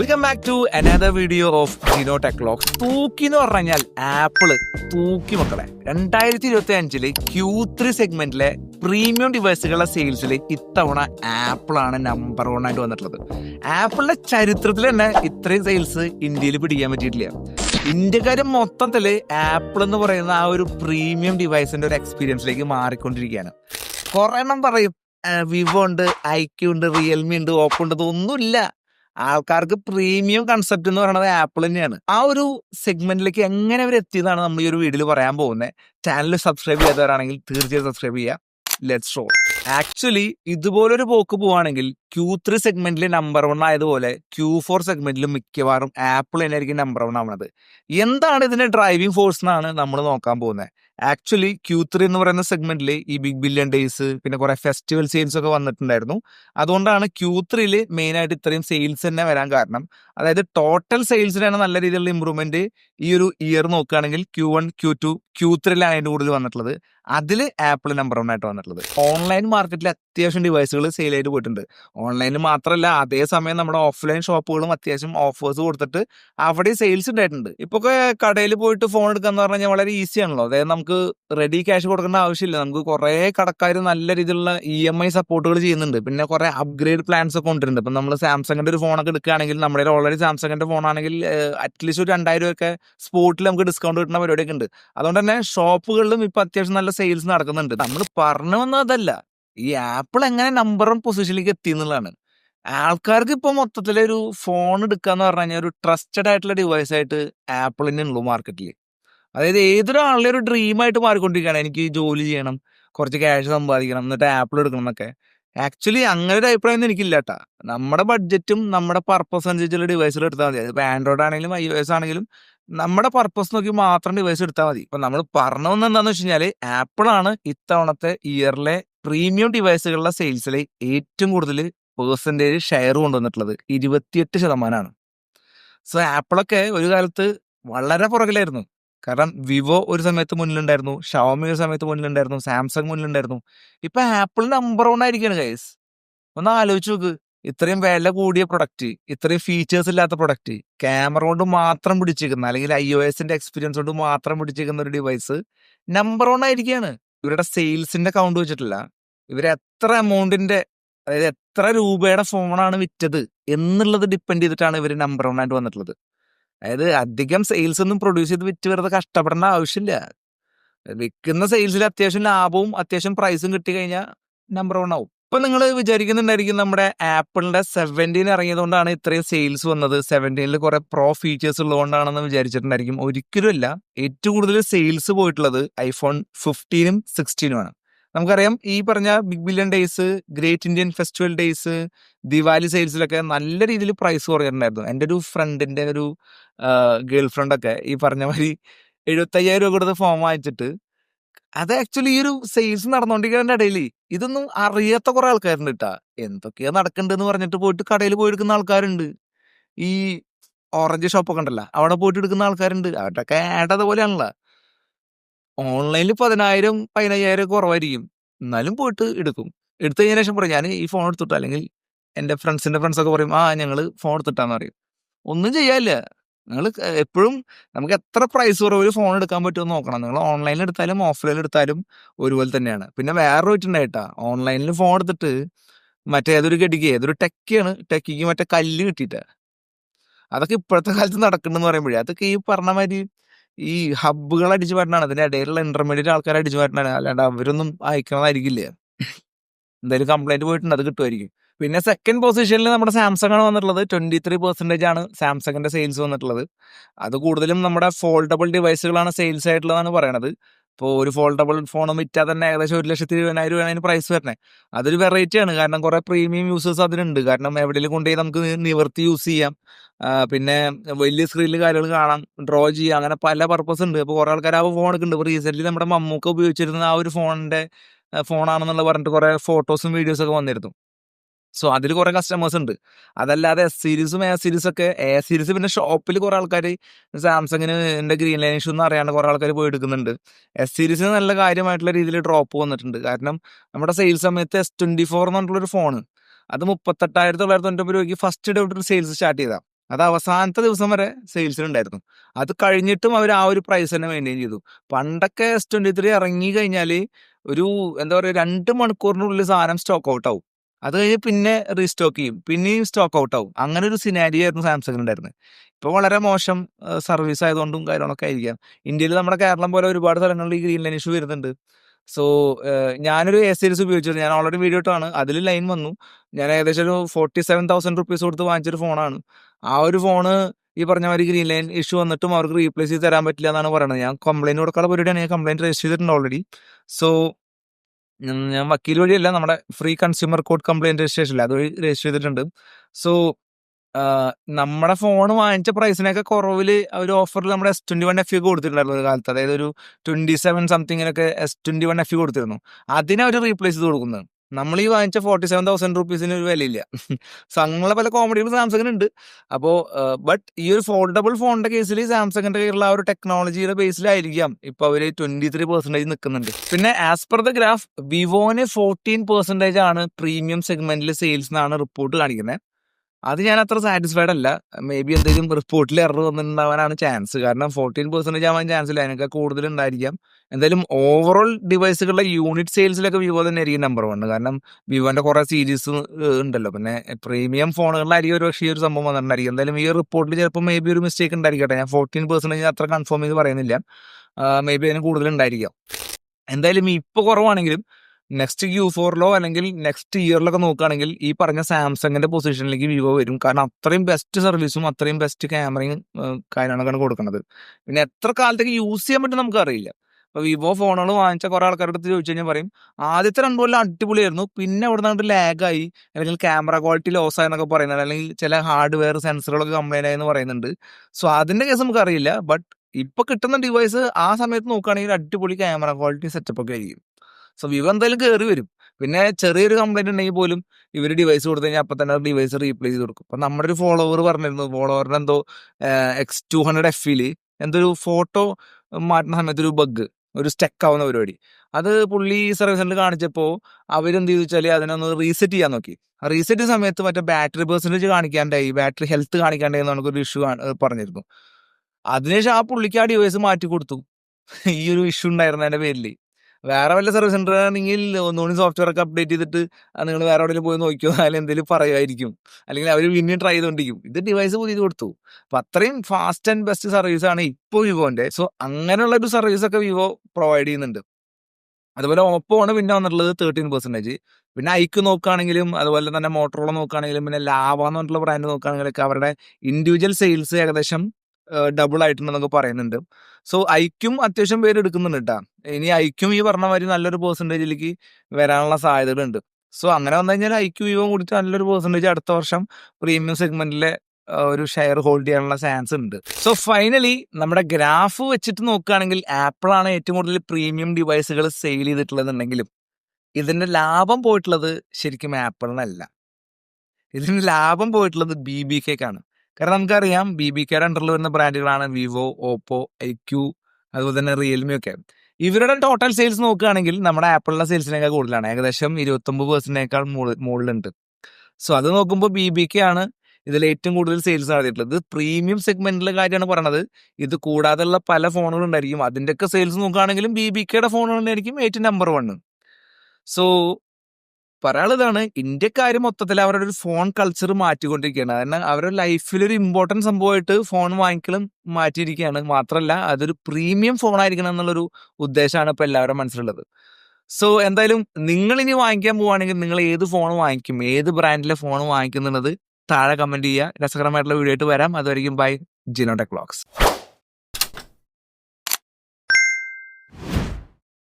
Welcome back to another video of Jino Techlox തൂക്കി എന്ന് പറഞ്ഞു കഴിഞ്ഞാൽ ആപ്പിൾ തൂക്കി മക്കളെ രണ്ടായിരത്തി ഇരുപത്തി അഞ്ചിൽ ക്യൂ ത്രീ സെഗ്മെന്റിലെ പ്രീമിയം ഡിവൈസുകളുടെ സെയിൽസിൽ ഇത്തവണ ആപ്പിളാണ് നമ്പർ വൺ ആയിട്ട് വന്നിട്ടുള്ളത്. ആപ്പിളിന്റെ ചരിത്രത്തിൽ തന്നെ ഇത്രയും സെയിൽസ് ഇന്ത്യയിൽ പിടിക്കാൻ പറ്റിയിട്ടില്ല. ഇന്ത്യക്കാരും മൊത്തത്തിൽ ആപ്പിൾ എന്ന് പറയുന്ന ആ ഒരു പ്രീമിയം ഡിവൈസിന്റെ ഒരു എക്സ്പീരിയൻസിലേക്ക് മാറിക്കൊണ്ടിരിക്കുകയാണ്. കുറെ എണ്ണം പറയും. വിവോ ഉണ്ട് ഐക്യു ഉണ്ട് റിയൽമി ഉണ്ട് ഓപ്പോ ഉണ്ട് ഇതൊന്നുമില്ല. ആൾക്കാർക്ക് പ്രീമിയം കൺസെപ്റ്റ് എന്ന് പറയുന്നത് ആപ്പിൾ തന്നെയാണ്. ആ ഒരു സെഗ്മെന്റിലേക്ക് എങ്ങനെ അവർ എത്തിയതാണ് നമ്മൾ ഈ ഒരു വീഡിയോയിൽ പറയാൻ പോകുന്നത് ചാനൽ സബ്സ്ക്രൈബ് ചെയ്തവരാണെങ്കിൽ തീർച്ചയായും സബ്സ്ക്രൈബ് ചെയ്യുക ലെറ്റ്സ് ഷോ ആക്ച്വലി ഇതുപോലൊരു പോക്ക് പോവാണെങ്കിൽ ക്യൂ ത്രീ സെഗ്മെന്റിൽ നമ്പർ വൺ ആയതുപോലെ ക്യൂ ഫോർ സെഗ്മെന്റിലും മിക്കവാറും ആപ്പിൾ തന്നെയായിരിക്കും നമ്പർ വൺ ആവുന്നത് എന്താണ് ഇതിന്റെ ഡ്രൈവിംഗ് ഫോഴ്സ് എന്നാണ് നമ്മൾ നോക്കാൻ പോകുന്നത് ആക്ച്വലി ക്യൂ ത്രീ എന്ന് പറയുന്ന സെഗ്മെന്റിൽ ഈ ബിഗ് ബില്യൺ ഡേയ്സ് പിന്നെ കുറെ ഫെസ്റ്റിവൽ സെയിൽസ് ഒക്കെ വന്നിട്ടുണ്ടായിരുന്നു. അതുകൊണ്ടാണ് ക്യൂ ത്രീയിൽ മെയിൻ ആയിട്ട് ഇത്രയും സെയിൽസ് തന്നെ വരാൻ കാരണം. അതായത് ടോട്ടൽ സെയിൽസിലാണ് നല്ല രീതിയിലുള്ള ഇമ്പ്രൂവ്മെന്റ് ഈ ഒരു ഇയർ നോക്കുകയാണെങ്കിൽ Q one Q two Q ത്രീയിലാണ് അതിന്റെ കൂടുതൽ വന്നിട്ടുള്ളത്. അതിൽ ആപ്പിൾ നമ്പർ വൺ ആയിട്ട് വന്നിട്ടുള്ളത്. ഓൺലൈൻ മാർക്കറ്റിൽ അത്യാവശ്യം ഡിവൈസുകൾ സെയിൽ ആയിട്ട് പോയിട്ടുണ്ട്. ഓൺലൈനിൽ മാത്രമല്ല അതേസമയം നമ്മുടെ ഓഫ്ലൈൻ ഷോപ്പുകളും അത്യാവശ്യം ഓഫേഴ്സ് കൊടുത്തിട്ട് അവിടെ സെയിൽസ് ഉണ്ടായിട്ടുണ്ട്. ഇപ്പൊ കടയിൽ പോയിട്ട് ഫോൺ എടുക്കാന്ന് പറഞ്ഞു കഴിഞ്ഞാൽ വളരെ ഈസി അതായത് നമുക്ക് റെഡി ക്യാഷ് കൊടുക്കേണ്ട ആവശ്യമില്ല. നമുക്ക് കുറെ കടക്കാർ നല്ല രീതിയിലുള്ള ഇ എം ഐ സപ്പോർട്ടുകൾ ചെയ്യുന്നുണ്ട്. പിന്നെ കുറെ അപ്ഗ്രേഡ് പ്ലാൻസ് ഒക്കെ കൊണ്ടുവരുന്നുണ്ട്. ഇപ്പൊ നമ്മൾ സാംസങ്ങിന്റെ ഒരു ഫോണൊക്കെ എടുക്കുകയാണെങ്കിൽ നമ്മുടെ ഓൾറെഡി സാംസങ്ങിന്റെ ഫോൺ ആണെങ്കിൽ അറ്റ്ലീസ്റ്റ് ഒരു രണ്ടായിരം ഒക്കെ സ്പോട്ടിൽ നമുക്ക് ഡിസ്കൗണ്ട് കിട്ടുന്ന പരിപാടിയൊക്കെ ഉണ്ട്. അതുകൊണ്ട് തന്നെ ഷോപ്പുകളിലും ഇപ്പൊ അത്യാവശ്യം നല്ല സെയിൽസ് നടക്കുന്നുണ്ട്. നമ്മൾ പറഞ്ഞു വന്നതല്ല ഈ ആപ്പിൾ എങ്ങനെ നമ്പർ വൺ പൊസിഷനിലേക്ക് എത്തി എന്നുള്ളതാണ്. ആൾക്കാർക്ക് ഇപ്പൊ മൊത്തത്തിലൊരു ഫോൺ എടുക്കാന്ന് പറഞ്ഞു കഴിഞ്ഞാൽ ഒരു ട്രസ്റ്റഡ് ആയിട്ടുള്ള ഡിവൈസ് ആയിട്ട് ആപ്പിൾ തന്നെ ഉള്ളൂ മാർക്കറ്റിൽ അതായത് ഏതൊരാളുടെ ഒരു ഡ്രീം ആയിട്ട് മാറിക്കൊണ്ടിരിക്കുകയാണ്. എനിക്ക് ജോലി ചെയ്യണം കുറച്ച് ക്യാഷ് സമ്പാദിക്കണം എന്നിട്ട് ആപ്പിൾ എടുക്കണം എന്നൊക്കെ. ആക്ച്വലി അങ്ങനെ ഒരു അഭിപ്രായം ഒന്നും എനിക്കില്ല കേട്ടാ. നമ്മുടെ ബഡ്ജറ്റും നമ്മുടെ പർപ്പസ് അനുസരിച്ചുള്ള ഡിവൈസുകൾ എടുത്താൽ മതി. അതിപ്പോൾ ആൻഡ്രോയിഡ് ആണെങ്കിലും ഐ എസ് ആണെങ്കിലും നമ്മുടെ പർപ്പസ് നോക്കി മാത്രം ഡിവൈസ് എടുത്താൽ മതി. ഇപ്പൊ നമ്മൾ പറഞ്ഞു എന്താണെന്ന് വെച്ച് കഴിഞ്ഞാൽ ആപ്പിൾ ആണ് ഇത്തവണത്തെ ഇയറിലെ പ്രീമിയം ഡിവൈസുകളുടെ സെയിൽസിൽ ഏറ്റവും കൂടുതൽ പേഴ്സന്റേജ് ഷെയർ കൊണ്ടുവന്നിട്ടുള്ളത്. ഇരുപത്തിയെട്ട് ശതമാനമാണ്. സോ ആപ്പിളൊക്കെ ഒരു കാലത്ത് വളരെ പുറകിലായിരുന്നു. കാരണം വിവോ ഒരു സമയത്ത് മുന്നിലുണ്ടായിരുന്നു ഷവമി ഒരു സമയത്ത് മുന്നിലുണ്ടായിരുന്നു സാംസങ് മുന്നിലുണ്ടായിരുന്നു. ഇപ്പൊ ആപ്പിൾ നമ്പർ വൺ ആയിരിക്കുകയാണ് ഗൈസ് ഒന്ന് ആലോചിച്ച് നോക്ക്. ഇത്രയും വില കൂടിയ പ്രൊഡക്റ്റ് ഇത്രയും ഫീച്ചേഴ്സ് ഇല്ലാത്ത പ്രൊഡക്റ്റ് ക്യാമറ കൊണ്ട് മാത്രം പിടിച്ചിരിക്കുന്ന അല്ലെങ്കിൽ ഐ ഒ എസിന്റെ എക്സ്പീരിയൻസ് കൊണ്ട് മാത്രം പിടിച്ചിരിക്കുന്ന ഒരു ഡിവൈസ് നമ്പർ വൺ ആയിരിക്കുകയാണ് ഇവരുടെ സെയിൽസിന്റെ കൗണ്ട് വെച്ചിട്ടില്ല. ഇവർ എത്ര എമൗണ്ടിന്റെ അതായത് എത്ര രൂപയുടെ ഫോണാണ് വിറ്റത് എന്നുള്ളത് ഡിപ്പെൻഡ് ചെയ്തിട്ടാണ് ഇവർ നമ്പർ വൺ ആയിട്ട് വന്നിട്ടുള്ളത്. അതായത് അധികം സെയിൽസ് ഒന്നും പ്രൊഡ്യൂസ് ചെയ്ത് വിറ്റ് വെറുതെ കഷ്ടപ്പെടേണ്ട ആവശ്യമില്ല. വിൽക്കുന്ന സെയിൽസിൽ അത്യാവശ്യം ലാഭവും അത്യാവശ്യം പ്രൈസും കിട്ടി കഴിഞ്ഞാൽ നമ്പർ വൺ ആവും. ഇപ്പൊ നിങ്ങൾ വിചാരിക്കുന്നുണ്ടായിരിക്കും നമ്മുടെ ആപ്പിളിന്റെ സെവന്റീൻ ഇറങ്ങിയതുകൊണ്ടാണ് ഇത്രയും സെയിൽസ് വന്നത്. സെവന്റീനിൽ കുറെ പ്രോ ഫീച്ചേഴ്സ് ഉള്ളതുകൊണ്ടാണെന്ന് വിചാരിച്ചിട്ടുണ്ടായിരിക്കും. ഒരിക്കലുമല്ല ഏറ്റവും കൂടുതൽ സെയിൽസ് പോയിട്ടുള്ളത് ഐഫോൺ ഫിഫ്റ്റീനും സിക്സ്റ്റീനുമാണ്. നമുക്കറിയാം ഈ പറഞ്ഞ big billion days great Indian festival days Diwali സെയിൽസിലൊക്കെ നല്ല രീതിയിൽ പ്രൈസ് കുറഞ്ഞിട്ടുണ്ടായിരുന്നു. എന്റെ ഒരു ഫ്രണ്ടിന്റെ ഒരു ഗേൾ ഫ്രണ്ടൊക്കെ ഈ പറഞ്ഞ മാതിരി എഴുപത്തയ്യായിരം രൂപ കൊടുത്ത് ഫോം വാങ്ങിച്ചിട്ട് അത് ആക്ച്വലി ഈ ഒരു സെയിൽസ് നടന്നുകൊണ്ടിരിക്കുന്നതിന്റെ ഇടയിൽ ഇതൊന്നും അറിയാത്ത കുറെ ആൾക്കാരുണ്ട് കേട്ടാ എന്തൊക്കെയാ നടക്കണ്ടെന്ന് പറഞ്ഞിട്ട് പോയിട്ട് കടയിൽ പോയി എടുക്കുന്ന ആൾക്കാരുണ്ട്. ഈ ഓറഞ്ച് ഷോപ്പൊക്കെ ഉണ്ടല്ലോ അവിടെ പോയിട്ട് എടുക്കുന്ന ആൾക്കാരുണ്ട്. അവരുടെയൊക്കെ ആഡ് അതുപോലെയാണല്ലോ. ഓൺലൈനിൽ പതിനായിരം പതിനയ്യായിരം കുറവായിരിക്കും. എന്നാലും പോയിട്ട് എടുക്കും. എടുത്തു കഴിഞ്ഞ ശേഷം പറയും ഞാൻ ഈ ഫോൺ എടുത്തിട്ടു അല്ലെങ്കിൽ എന്റെ ഫ്രണ്ട്സിന്റെ ഫ്രണ്ട്സൊക്കെ പറയും ആ ഞങ്ങൾ ഫോൺ എടുത്തിട്ടാന്ന് പറയും. ഒന്നും ചെയ്യാനില്ല. നിങ്ങൾ എപ്പോഴും നമുക്ക് എത്ര പ്രൈസ് കുറവ് ഫോൺ എടുക്കാൻ പറ്റുമെന്ന് നോക്കണം. നിങ്ങൾ ഓൺലൈനിൽ എടുത്താലും ഓഫ്ലൈനിൽ എടുത്താലും ഒരുപോലെ തന്നെയാണ്. പിന്നെ വേറെ പോയിട്ടുണ്ടായിട്ടാ ഓൺലൈനിൽ ഫോൺ എടുത്തിട്ട് മറ്റേ ഏതൊരു ഗഡിക്ക് ഏതൊരു ടെക്കിയാണ് ടെക്കിക്ക് മറ്റേ കല്ല് കിട്ടിയിട്ട. അതൊക്കെ ഇപ്പോഴത്തെ കാലത്ത് നടക്കുന്നുണ്ടെന്ന് പറയുമ്പോഴേ അതൊക്കെ ഈ പറഞ്ഞ മാതിരി ഈ ഹബ്ബുകൾ അടിച്ചു പറഞ്ഞാണ് അതിന്റെ ഇടയിലുള്ള ഇന്റർമീഡിയറ്റ് ആൾക്കാർ അടിച്ചു പറഞ്ഞാണ് അല്ലാണ്ട് അവരൊന്നും അയക്കണതായിരിക്കില്ലേ? എന്തായാലും കംപ്ലൈന്റ് പോയിട്ടുണ്ട് അത് കിട്ടുമായിരിക്കും. പിന്നെ സെക്കൻഡ് പൊസിഷനിൽ നമ്മുടെ സാംസങ് ആണ് വന്നിട്ടുള്ളത്. ട്വന്റി ത്രീ പെർസെന്റേജ് ആണ് സാംസങ്ങിന്റെ സെയിൽസ് വന്നിട്ടുള്ളത്. അത് കൂടുതലും നമ്മുടെ ഫോൾഡബിൾ ഡിവൈസുകളാണ് സെയിൽസ് ആയിട്ടുള്ളതാണ് പറയണത്. ഇപ്പോൾ ഒരു ഫോൾഡബിൾ ഫോണും വിറ്റാൽ തന്നെ ഏകദേശം ഒരു ലക്ഷത്തി ഇരുപതിനായിരം രൂപയാണ് അതിന് പ്രൈസ് വരണേ അതൊരു വെറൈറ്റിയാണ് കാരണം കുറേ പ്രീമിയം യൂസേഴ്സ് അതിനുണ്ട്. കാരണം എവിടെയെങ്കിലും കൊണ്ടുപോയി നമുക്ക് നിവർത്തി യൂസ് ചെയ്യാം. പിന്നെ വലിയ സ്ക്രീനിൽ കാര്യങ്ങൾ കാണാം ഡ്രോ ചെയ്യാം. അങ്ങനെ പല പർപ്പസ് ഉണ്ട്. അപ്പോൾ കുറേ ആൾക്കാർ ആ ഫോൺ എടുക്കുന്നുണ്ട് ഇപ്പോൾ റീസെന്റ് നമ്മുടെ മമ്മൂക്ക ഉപയോഗിച്ചിരുന്ന ആ ഒരു ഫോണിന്റെ ഫോണാണെന്നുള്ള പറഞ്ഞിട്ട് കുറേ ഫോട്ടോസും വീഡിയോസും ഒക്കെ വന്നിരുന്നു. സോ അതിൽ കുറെ കസ്റ്റമേഴ്സ് ഉണ്ട്. അതല്ലാതെ എസ് സീരീസും എ സീരീസ് ഒക്കെ എ സീരീസ് പിന്നെ ഷോപ്പിൽ കുറെ ആൾക്കാർ സാംസങ്ങിന് എന്റെ ഗ്രീൻ ലൈൻ ഇഷ്യൂ എന്ന് അറിയാണ്ട് കുറെ ആൾക്കാർ പോയി എടുക്കുന്നുണ്ട്. എസ് സീരീസിന് നല്ല കാര്യമായിട്ടുള്ള രീതിയിൽ ഡ്രോപ്പ് വന്നിട്ടുണ്ട്. കാരണം നമ്മുടെ സെയിൽ സമയത്ത് എസ് ട്വന്റി ഫോർ എന്ന് പറഞ്ഞിട്ടുള്ള ഒരു ഫോൺ അത് മുപ്പത്തെട്ടായിരത്തി തൊള്ളായിരത്തി തൊണ്ണൂറ്റി രൂപയ്ക്ക് ഫസ്റ്റ് ഡേ തൊട്ട് സെയിൽസ് സ്റ്റാർട്ട് ചെയ്താൽ അത് അവസാനത്തെ ദിവസം വരെ സെയിൽസിലുണ്ടായിരുന്നു അത് കഴിഞ്ഞിട്ടും അവർ ആ ഒരു പ്രൈസ് തന്നെ മെയിന്റെയിൻ ചെയ്തു. പണ്ടൊക്കെ എസ് ട്വന്റി ത്രീ ഇറങ്ങി കഴിഞ്ഞാൽ ഒരു എന്താ പറയുക രണ്ട് മണിക്കൂറിനുള്ളിൽ സാധനം സ്റ്റോക്ക് ഔട്ട് ആവും. അത് കഴിഞ്ഞ് പിന്നെ റീസ്റ്റോക്ക് ചെയ്യും. പിന്നെയും സ്റ്റോക്ക് ഔട്ട് ആവും. അങ്ങനെ ഒരു സിനാരിയോ ആയിരുന്നു സാംസങ്ങിന് ഉണ്ടായിരുന്നത്. ഇപ്പോൾ വളരെ മോശം സർവീസ് ആയതുകൊണ്ടും കാര്യങ്ങളൊക്കെ ആയിരിക്കാം. ഇന്ത്യയിൽ നമ്മുടെ കേരളം പോലെ ഒരുപാട് സ്ഥലങ്ങളിൽ ഈ ഗ്രീൻ ലൈൻ ഇഷ്യൂ വരുന്നുണ്ട്. സോ ഞാനൊരു എ സീരീസ് ഉപയോഗിച്ചത് ഞാൻ ഓൾറെഡി വീഡിയോ ഇട്ടാണ് അതിൽ ലൈൻ വന്നു. ഞാൻ ഏകദേശം ഒരു ഫോർട്ടി സെവൻ തൗസൻഡ് റുപ്പീസ് കൊടുത്ത് വാങ്ങിച്ചൊരു ഫോണാണ് ആ ഒരു ഫോണ് ഈ പറഞ്ഞ മാതിരി ഗ്രീൻ ലൈൻ ഇഷ്യൂ വന്നിട്ടും അവർക്ക് റീപ്ലേസ് ചെയ്ത് തരാൻ പറ്റില്ല എന്നാണ് പറയുന്നത്. ഞാൻ കംപ്ലൈന്റ് കൊടുക്കാനുള്ള പരിപാടിയാണ്. ഞാൻ കംപ്ലൈന്റ് രജിസ്റ്റർ ചെയ്തിട്ടുണ്ട് ഓൾറെഡി സോ ഞാൻ വക്കീൽ വഴിയല്ല നമ്മുടെ free consumer code complaint registration അത് വഴി രജിസ്റ്റർ ചെയ്തിട്ടുണ്ട്. സോ നമ്മുടെ ഫോൺ വാങ്ങിച്ച പ്രൈസിനൊക്കെ കുറവിൽ ഒരു ഓഫറിൽ നമ്മുടെ എസ് ട്വന്റി വൺ എഫ് കൊടുത്തിട്ടുണ്ടായിരുന്നു ഒരു കാലത്ത്. അതായത് ഒരു ട്വന്റി സെവൻ സംതിങ്ങിനൊക്കെ എസ് ട്വന്റി വൺ എഫ് കൊടുത്തിരുന്നു. അതിനെ അവർ റീപ്ലേസ് ചെയ്ത് കൊടുക്കുന്നത്. നമ്മൾ ഈ വാങ്ങിച്ച ഫോർട്ടി സെവൻ തൗസൻഡ് റുപ്പീസിന് ഒരു വിലയില്ല. സോ അങ്ങനെയുള്ള പല കോമഡികളും സാംസങ്ങിന് ഉണ്ട്. അപ്പോൾ ബട്ട് ഈ ഒരു ഫോൾഡബിൾ ഫോണിന്റെ കേസിൽ സാംസങ്ങിന്റെ കയ്യിലുള്ള ആ ഒരു ടെക്നോളജിയുടെ ബേസിലായിരിക്കാം ഇപ്പോൾ അവർ ട്വന്റി ത്രീ പെർസെന്റേജ് നിൽക്കുന്നുണ്ട് പിന്നെ ആസ് പെർ ദ ഗ്രാഫ് വിവോന് ഫോർട്ടീൻ പെർസെന്റേജ് ആണ് പ്രീമിയം സെഗ്മെന്റിൽ സെയിൽസ് എന്നാണ് റിപ്പോർട്ട് കാണിക്കുന്നത് അത് ഞാൻ അത്ര സാറ്റിസ്ഫൈഡ് അല്ല. മേ ബി എന്തെങ്കിലും റിപ്പോർട്ടിൽ എറർ വന്നിട്ടുണ്ടാവാനാണ് ചാൻസ് കാരണം ഫോർട്ടീൻ പെർസെന്റേജ് ആവാൻ ചാൻസ് ഇല്ല. അതിനൊക്കെ കൂടുതൽ ഉണ്ടായിരിക്കാം. എന്തായാലും ഓവറോൾ ഡിവൈസുകളുടെ യൂണിറ്റ് സെയിൽസിലൊക്കെ വിവോ തന്നെ ആയിരിക്കും നമ്പർ വൺ കാരണം വിവോന്റെ കുറെ സീരീസ് ഉണ്ടല്ലോ. പിന്നെ പ്രീമിയം ഫോണുകളിലായിരിക്കും ഒരു പക്ഷേ ഈ ഒരു സംഭവം വന്നിട്ടുണ്ടായിരിക്കും. എന്തായാലും ഈ റിപ്പോർട്ടിൽ ചിലപ്പോൾ മേ ബി ഒരു മിസ്റ്റേക്ക് ഉണ്ടായിരിക്കട്ടെ. ഞാൻ ഫോർട്ടീൻ പെർസെന്റേജ് അത്ര കൺഫേം ചെയ്ത് പറയുന്നില്ല. മേ ബി അതിന് കൂടുതൽ ഉണ്ടായിരിക്കാം. എന്തായാലും ഇപ്പോൾ കുറവാണെങ്കിലും നെക്സ്റ്റ് ക്യൂ ഫോറിലോ അല്ലെങ്കിൽ നെക്സ്റ്റ് ഇയറിലൊക്കെ നോക്കുകയാണെങ്കിൽ ഈ പറഞ്ഞ സാംസങ്ങിന്റെ പൊസിഷനിലേക്ക് വിവോ വരും. കാരണം അത്രയും ബെസ്റ്റ് സർവീസും അത്രയും ബെസ്റ്റ് ക്യാമറയും കാര്യങ്ങളൊക്കെയാണ് കൊടുക്കുന്നത്. പിന്നെ എത്ര കാലത്തേക്ക് യൂസ് ചെയ്യാൻ പറ്റും നമുക്ക് ഇപ്പൊ വിവോ ഫോണുകൾ വാങ്ങിച്ച കുറെ ആൾക്കാരുടെ അടുത്ത് ചോദിച്ചു കഴിഞ്ഞാൽ പറയും ആദ്യത്തെ രണ്ടു കൊല്ലം അടിപൊളിയായിരുന്നു പിന്നെ അവിടെ നിന്നിട്ട് ലാഗായി അല്ലെങ്കിൽ ക്യാമറ ക്വാളിറ്റി ലോസ് ആയെന്നൊക്കെ പറയുന്നുണ്ട് അല്ലെങ്കിൽ ചില ഹാർഡ്വെയർ സെൻസറുകളൊക്കെ കംപ്ലൈന്റ് ആയെന്ന് പറയുന്നുണ്ട്. സോ അതിന്റെ കേസ് നമുക്ക് അറിയില്ല ബട്ട് ഇപ്പൊ കിട്ടുന്ന ഡിവൈസ് ആ സമയത്ത് നോക്കുകയാണെങ്കിൽ അടിപൊളി ക്യാമറ ക്വാളിറ്റി സെറ്റപ്പ് ഒക്കെ ആയിരിക്കും. സോ വിവോ എന്തായാലും കയറി വരും. പിന്നെ ചെറിയൊരു കംപ്ലൈന്റ് ഉണ്ടെങ്കിൽ പോലും ഇവർ ഡിവൈസ് കൊടുത്തു കഴിഞ്ഞാൽ അപ്പം തന്നെ ഡിവൈസ് റീപ്ലേസ് ചെയ്ത് കൊടുക്കും. അപ്പം നമ്മുടെ ഒരു ഫോളോവർ പറഞ്ഞിരുന്നു ഫോളോവറിന് എന്തോ എക്സ് ടു ഹൺഡ്രഡ് എഫിൽ എന്തോ ഒരു ഫോട്ടോ മാറ്റുന്ന സമയത്ത് ഒരു ബഗ് ഒരു സ്റ്റക്ക് ആവുന്ന പരിപാടി. അത് പുള്ളി സർവീസ് സെന്റർ കാണിച്ചപ്പോൾ അവരെന്ത് ചെയ്തു വെച്ചാൽ അതിനൊന്ന് റീസെറ്റ് ചെയ്യാൻ നോക്കി. റീസെറ്റ് സമയത്ത് മറ്റേ ബാറ്ററി പെർസെന്റേജ് കാണിക്കാണ്ടായി ബാറ്ററി ഹെൽത്ത് കാണിക്കാണ്ടായി നമുക്കൊരു ഇഷ്യൂ പറഞ്ഞിരുന്നു. അതിനുശേഷം ആ പുള്ളിക്ക് ആ ഡിവൈസ് മാറ്റി കൊടുത്തു ഈ ഒരു ഇഷ്യൂ ഉണ്ടായിരുന്നതിന്റെ പേരിൽ വേറെ വല്ല സർവീസ് സെന്റർ ആണെങ്കിൽ ഒന്നുകൂടി സോഫ്റ്റ്വെയർ ഒക്കെ അപ്ഡേറ്റ് ചെയ്തിട്ട് നിങ്ങൾ വേറെ എവിടെയും പോയി നോക്കിയോ? അതിൽ എന്തെങ്കിലും പറയുമായിരിക്കും അല്ലെങ്കിൽ അവർ പിന്നെയും ട്രൈ ചെയ്തുകൊണ്ടിരിക്കും ഇത് ഡിവൈസ് പുതിയത് കൊടുത്തു. അപ്പൊ അത്രയും ഫാസ്റ്റ് ആൻഡ് ബെസ്റ്റ് സർവീസ് ആണ് ഇപ്പോൾ വിവോന്റെ സോ അങ്ങനെയുള്ള ഒരു സർവീസ് ഒക്കെ വിവോ പ്രൊവൈഡ് ചെയ്യുന്നുണ്ട്. അതുപോലെ ഓപ്പോ ആണ് പിന്നെ വന്നിട്ടുള്ളത് തേർട്ടീൻ പെർസെന്റേജ് പിന്നെ ഐക്ക് നോക്കുകയാണെങ്കിലും അതുപോലെ തന്നെ മോട്ടറോള നോക്കുകയാണെങ്കിലും പിന്നെ ലാവ എന്ന് പറഞ്ഞിട്ടുള്ള ബ്രാൻഡ് നോക്കുകയാണെങ്കിലൊക്കെ അവരുടെ ഇൻഡിവിജ്വൽ സെയിൽസ് ഏകദേശം ഡബിൾ ആയിട്ടുണ്ടെന്നൊക്കെ പറയുന്നുണ്ട്. സോ ഐക്യും അത്യാവശ്യം പേര് എടുക്കുന്നുണ്ട് ഇനി ഐക്യും ഈ പറഞ്ഞ മാതിരി നല്ലൊരു പെർസെന്റേജിലേക്ക് വരാനുള്ള സാധ്യതകളുണ്ട്. സോ അങ്ങനെ വന്നു കഴിഞ്ഞാൽ ഐക്യു ഇവ കൂടിയിട്ട് നല്ലൊരു പെർസെന്റേജ് അടുത്ത വർഷം പ്രീമിയം സെഗ്മെന്റിലെ ഒരു ഷെയർ ഹോൾഡ് ചെയ്യാനുള്ള ചാൻസ് ഉണ്ട്. സോ ഫൈനലി നമ്മുടെ ഗ്രാഫ് വെച്ചിട്ട് നോക്കുകയാണെങ്കിൽ ആപ്പിളാണ് ഏറ്റവും കൂടുതൽ പ്രീമിയം ഡിവൈസുകൾ സെയിൽ ചെയ്തിട്ടുള്ളതെന്നുണ്ടെങ്കിലും ഇതിന്റെ ലാഭം പോയിട്ടുള്ളത് ശരിക്കും ആപ്പിളിനല്ല ഇതിന് ലാഭം പോയിട്ടുള്ളത് ബി ബി കേക്കാണ് കാരണം നമുക്കറിയാം ബി ബി കെയുടെ അണ്ടറിൽ വരുന്ന ബ്രാൻഡുകളാണ് വിവോ ഓപ്പോ ഐക്യു അതുപോലെ തന്നെ റിയൽമി ഒക്കെ. ഇവരുടെ ടോട്ടൽ സെയിൽസ് നോക്കുകയാണെങ്കിൽ നമ്മുടെ ആപ്പിളിന്റെ സെയിൽസിനേക്കാൾ കൂടുതലാണ്. ഏകദേശം ഇരുപത്തൊമ്പത് പെർസെന്റിനേക്കാൾ മുകളിലുണ്ട് സോ അത് നോക്കുമ്പോൾ ബി ബി കെ ആണ് ഇതിൽ ഏറ്റവും കൂടുതൽ സെയിൽസ് നടത്തിയിട്ടുള്ളത്. ഇത് പ്രീമിയം സെഗ്മെന്റിലെ കാര്യമാണ് പറയണത്. ഇത് കൂടാതെയുള്ള പല ഫോണുകൾ ഉണ്ടായിരിക്കും. അതിന്റെയൊക്കെ സെയിൽസ് നോക്കുകയാണെങ്കിലും ബി ബി കെയുടെ ഫോണുകളുണ്ടായിരിക്കും ഏറ്റവും നമ്പർ വൺ സോ പറയാനുള്ളതാണ് ഇന്ത്യക്കാർ മൊത്തത്തിൽ അവരുടെ ഒരു ഫോൺ കൾച്ചർ മാറ്റിക്കൊണ്ടിരിക്കുകയാണ്. കാരണം അവരുടെ ലൈഫിൽ ഒരു ഇമ്പോർട്ടന്റ് സംഭവമായിട്ട് ഫോൺ വാങ്ങിക്കലും മാറ്റിയിരിക്കുകയാണ്. മാത്രമല്ല അതൊരു പ്രീമിയം ഫോൺ ആയിരിക്കണം എന്നുള്ളൊരു ഉദ്ദേശമാണ് ഇപ്പോൾ എല്ലാവരുടെ മനസ്സിലുള്ളത്. സോ എന്തായാലും നിങ്ങൾ ഇനി വാങ്ങിക്കാൻ പോവുകയാണെങ്കിൽ നിങ്ങൾ ഏത് ഫോൺ വാങ്ങിക്കും? ഏത് ബ്രാൻഡിലെ ഫോൺ വാങ്ങിക്കുന്നുള്ളത് താഴെ കമന്റ് ചെയ്യുക. രസകരമായിട്ടുള്ള വീഡിയോ ആയിട്ട് വരാം. അതുവരെയും ബൈ ജിനോ ടെക് വ്ളോഗ്സ്